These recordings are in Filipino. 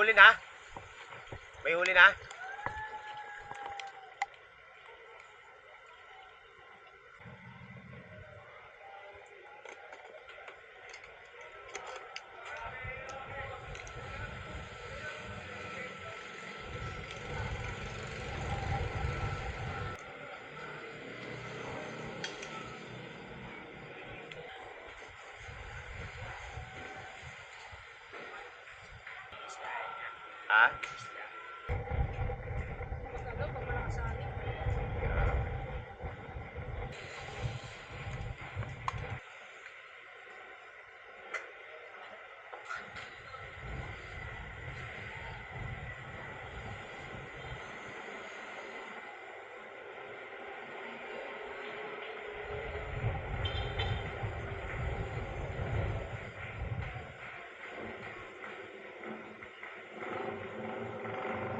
ฮุ้นเลยนะ ไม่หุ้นเลยนะ act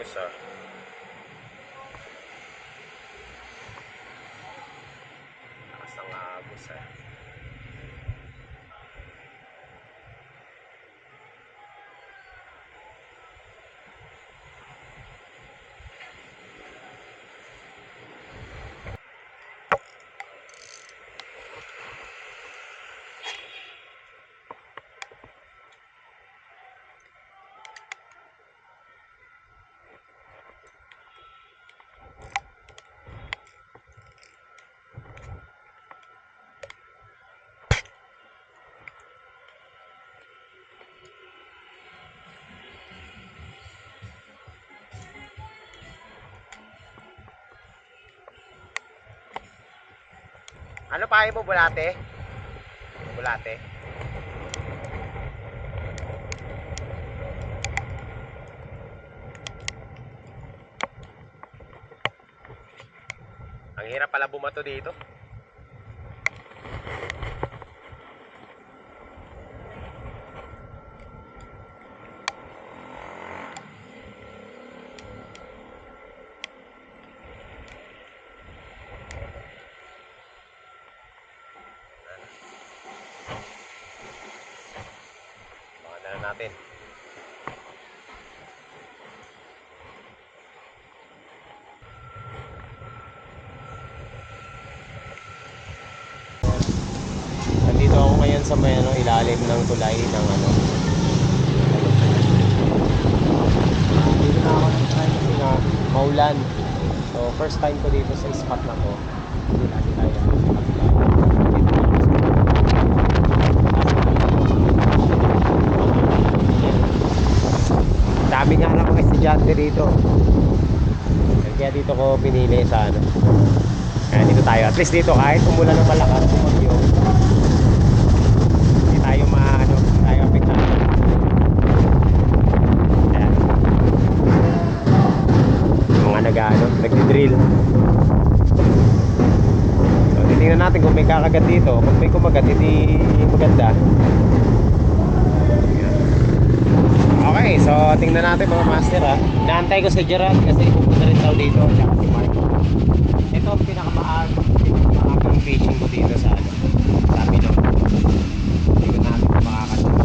ng agos ah. Lakas ng agos ah. Ano pa mo bulate? Bulate. Ang hirap pala bumato dito. Baka na lang natin. Ngayon sa may ano, ilalim ng tulay ng ano. Dito na ako ng time kasi nga maulan. So first time ko dito sa spot na to. Hindi na. Na ako sa Dami nga lang mga estudyante dito. Kaya dito ko pinili sa ano. Kaya dito tayo. At least dito kahit umulan ng malakas, nagdi-drill. So, titingnan natin kung may kakagat dito. Kung may kumagat, hindi maganda. Okay, so tingnan natin mga master ha. Inaantay ko si Gerald kasi pupunta rin daw dito tsaka si Mark. Ito ang pinakamaagang pinakamaagang fishing ko dito sa ano. Sabi no. Hindi ko natin makakasama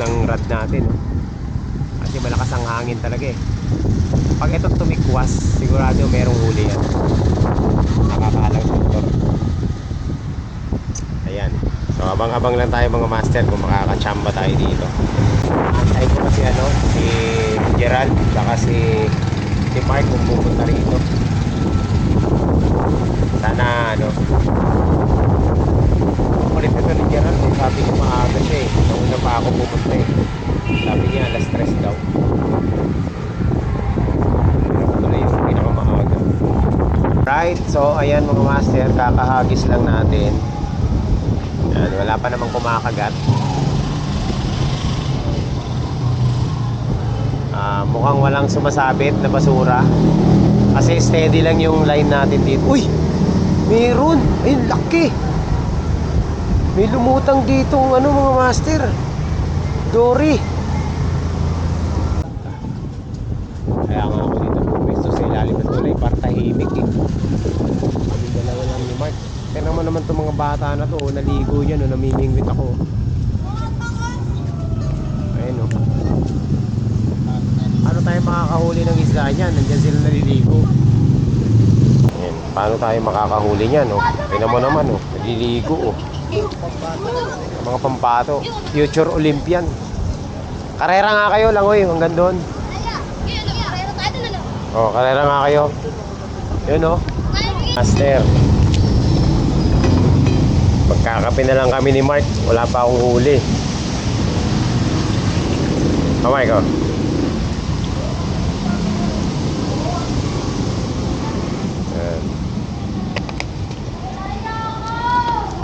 ng rod natin. oh. Kasi malakas ang hangin talaga eh. Pag ito tumikwas, sigurado merong huli yan. Nakakahalang motor. Ayan. So abang-abang lang tayo mga master kung makakachamba tayo dito. Antay ko kasi ano, si Gerald, saka si, si Mark kung pupunta rito. Sana ano, kulit ito ni Gerald eh. Sabi ko maaga siya eh. Nauna pa ako pupunta eh. Sabi niya alas stress daw. Ano pala yung pinakamaaga. Right, so ayan mga master, kakahagis lang natin. Yan, wala pa namang kumakagat. Ah, mukhang walang sumasabit na basura. Kasi steady lang yung line natin dito. Uy! Meron! Ayun, laki! May lumutang dito ano mga master. Dory. Kaya nga ako dito pumisto sa ilalim ng tulay para tahimik eh. Kami dalawa lang ni Mark. Kaya naman itong mga bata na to, oh, naligo yan, oh, namimingwit ako. Ayun o. Paano tayo makakahuli ng isda niyan? Nandiyan sila naliligo. Ayan. Paano tayo makakahuli niyan? Oh? Tingnan mo naman, oh. naliligo. Oh. Mga pampato. Future Olympian. Karera nga kayo lang, oy. Hanggang doon. Oh, karera nga kayo. Yun, oh. Master. Magkakape na lang kami ni Mark. Wala pa akong huli. Kamay ko.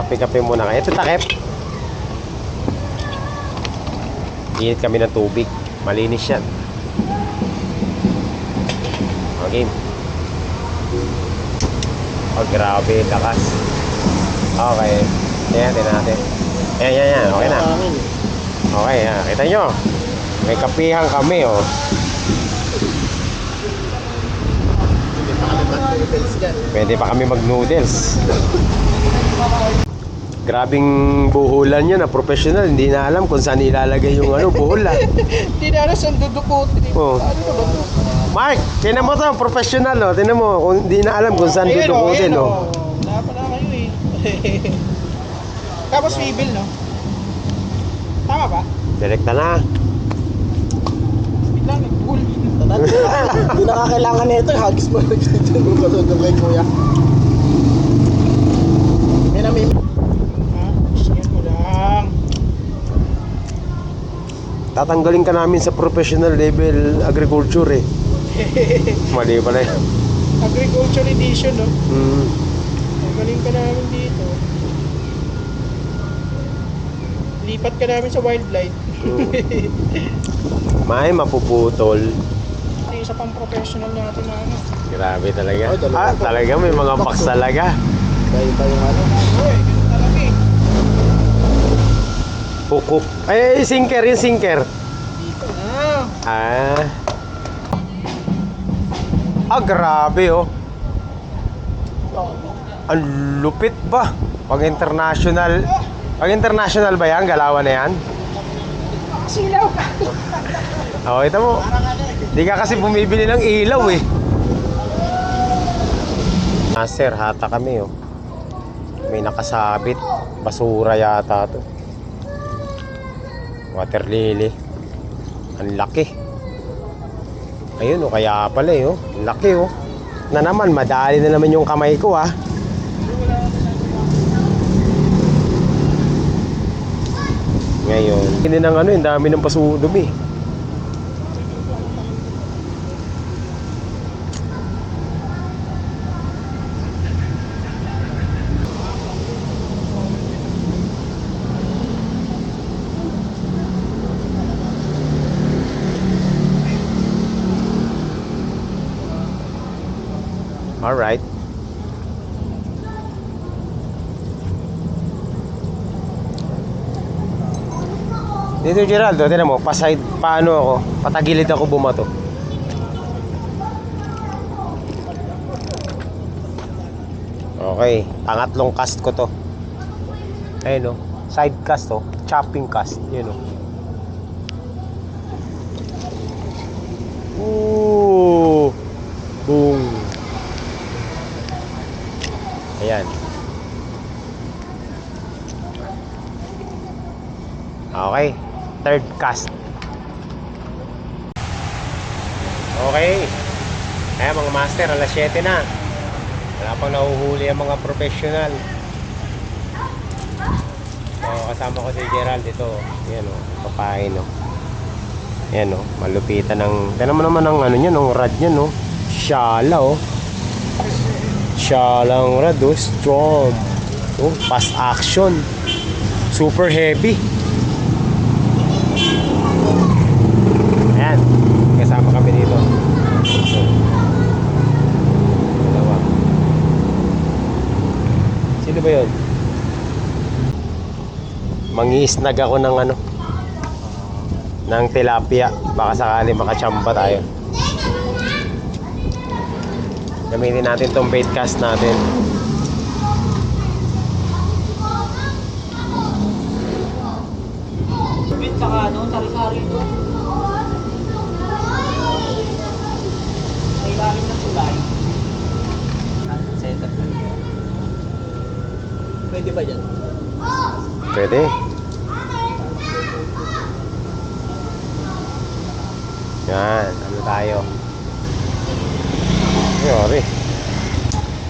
Kape-kape muna kayo. Ito takip. Init kami ng tubig. Malinis yan. Okay. Oh, grabe. Lakas. Okay. Yan, tingnan natin. Yan, yan, yan. Okay na. Okay, yan. Kita nyo. May kapihan kami, oh. Pwede pa kami mag-noodles. Grabing buhulan yun, na professional. Hindi na alam kung saan ilalagay yung ano, buhol ah. Hindi na alam saan dudukutin. Oh. Ano na ba ito? Mark, tinan mo to, professional, oh. Tinan mo, kung hindi na alam kung saan Ayan, oh, dudukutin, ayan, oh. oh. Wala pala kayo eh. Tapos swivel, no? Tama ba? Direkta na. Wait lang, nag-pull. Hindi na kakailangan nito, hagis mo lang dito nung kasunod kay kuya. May na may... Lang. Tatanggalin ka namin sa professional level agriculture, eh. Mali pala eh. Agriculture edition, no? Hmm. Magaling ka namin dito. Lipat ka namin sa wildlife. May mapuputol. Ito yung isa pang professional natin na ano. Grabe talaga. Oh, dalawa Ah, talaga may mga Box, oh. talaga. Pa yung ano. Uy, ganun talaga eh. Hook, hook. Ay, ay, sinker, yung sinker. Dito na. Ah. Ah, grabe oh. Ang lupit ba? Pag international, pag international ba yan? Galawan na yan? Silaw ka. Oo, ito mo. Di ka kasi bumibili ng ilaw eh. Master, hata kami oh. May nakasabit. Basura yata to. Water lily. Ang laki. Ayun oh, kaya pala eh oh. Ang laki oh. Na naman, madali na naman yung kamay ko ah. Hindi ng ano, yung dami ng pasudumi. All Dito Geraldo, tinan mo, paside, paano ako, patagilid ako bumato. Okay, pangatlong cast ko to. Ayun no, side cast to, chopping cast, yun no. Ooh, boom. Ayan. Okay, third cast. Okay. Ayan mga master, alas 7 na. Wala pang nahuhuli ang mga professional. So, kasama ko si Gerald dito. Yan o, papain o. Yan o, malupitan ng... Tignan mo naman ang ano niya, ng rad niya no. Shala o. Shala ang rad o, strong. Oh, fast action. Super heavy. Ayan, kasama kami dito. So, dalawa. Sino ba yun? Mangiisnag ako ng ano ng tilapia baka sakali makachamba tayo gamitin natin tong bait cast natin saka ano, sari-sari ito. Sa ilalim ng tulay. Setup. Pwede ba yan? pwede yan ano tayo Yori.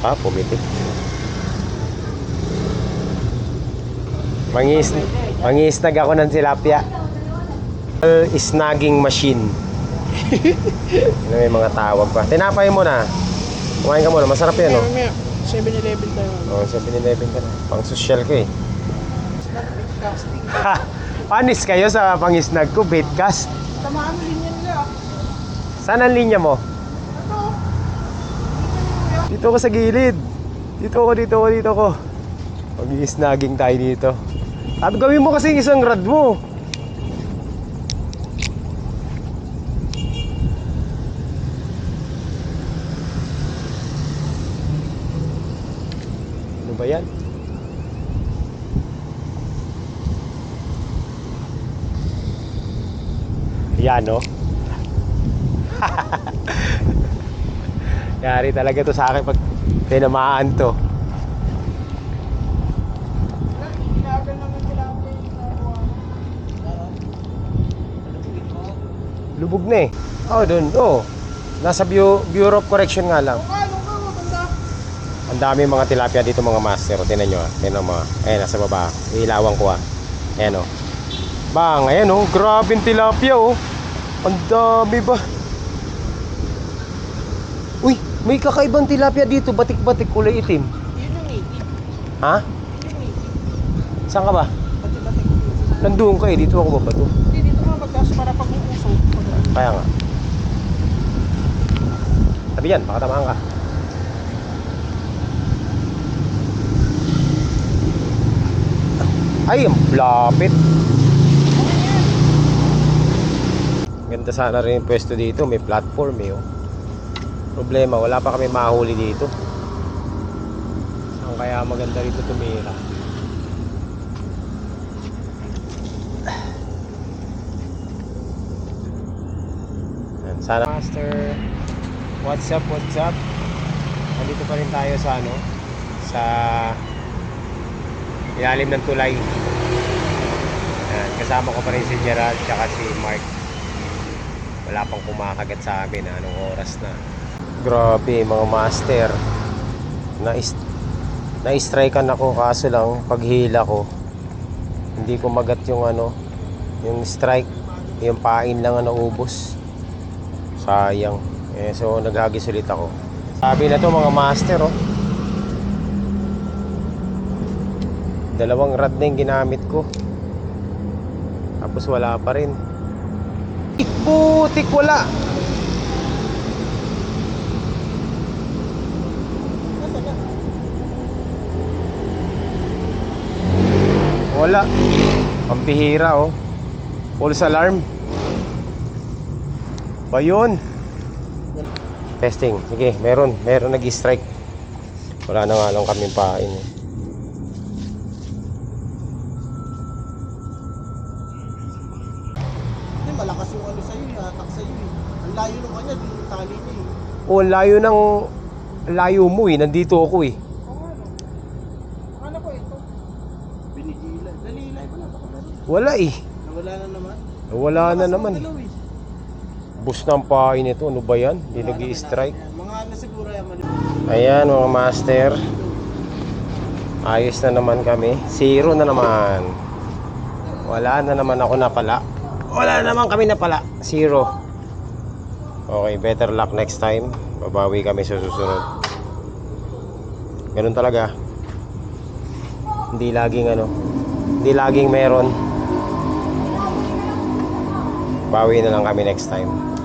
Ah, pumitik. Mangis, mangisnag ako ng tilapia. Snagging machine. ano may mga tawag pa. Tinapay mo na. Kumain ka muna. Masarap yan, no? mamaya, 7-Eleven tayo. Oh, 7-Eleven ka na. Pang social ka eh. Casting. Ha! Panis kayo sa pangisnag ko, baitcast. Tamaan mo. Saan ang linya mo? Ito. Dito ako sa gilid. Dito ako, dito ako, dito ako. Mag-i-snagging tayo dito. Sabi, gawin mo kasi isang rad mo. Ano ba yan? Yan, no? Yari talaga to sa akin pag tinamaan to. Lubog na eh. Oh, doon. Oh. Nasa Bu- Bureau of Correction nga lang. Ang dami mga tilapia dito mga master. Tingnan nyo ah. Tingnan mo ah. Ayan, nasa baba. Ilawan ko ah. Ayan oh. Bang, ayan oh. Grabe tilapia oh. Ang dami ba? May kakaibang tilapia dito. Batik-batik kulay itim. Yun yung 80. Ha? Yun yung 80. Saan ka ba? Pati-pati. Nandun ka eh. Dito ako babato. Hindi, dito nga magkas para pag uuso. Kaya nga. Sabi yan, baka tamaan ka. Ay, ang lapit. Ganda sana rin yung pwesto dito. May platform eh. Oh. Problema, wala pa kami mahuli dito. Ang kaya maganda rito tumira. Yan, Sana Master, what's up, what's up? Nandito pa rin tayo sa ano, sa ilalim ng tulay. Yan, kasama ko pa rin si Gerald tsaka si Mark. Wala pang kumakagat sa amin anong oras na. Grabe mga master. Na na-strikean ako kaso lang paghila ko hindi ko magat yung ano yung strike yung pain lang ang naubos. Sayang. Eh, so naghagis ulit ako. Sabi na to mga master oh. Dalawang rad na yung ginamit ko. Tapos wala pa rin. Putik wala wala ang bihira oh False alarm. Ba yun? Testing. Sige, meron. Meron nag-strike. Wala na nga lang kaming pain. Eh. Malakas yung ano sa'yo, yung attack sa'yo eh. Ang layo nung kanya, dun yung tali niya eh. O, ang layo ng... Layo mo eh. Nandito ako eh. Oo nga, no. Akala ko ito. Binigila. Dalilay pa na, baka meron. Wala eh. Nawala na naman. Wala na naman eh. eh. Bus ng pain ito. Ano ba yan? Hindi na, nag-i-strike. na. Mga ano siguro yan. Ayan mga master. Ayos na naman kami. Zero na naman. Wala na naman ako napala. Wala na naman kami napala. Zero. Okay, better luck next time. Babawi kami sa susunod. Ganun talaga. Hindi laging ano. Hindi laging meron. Bawi na lang kami next time.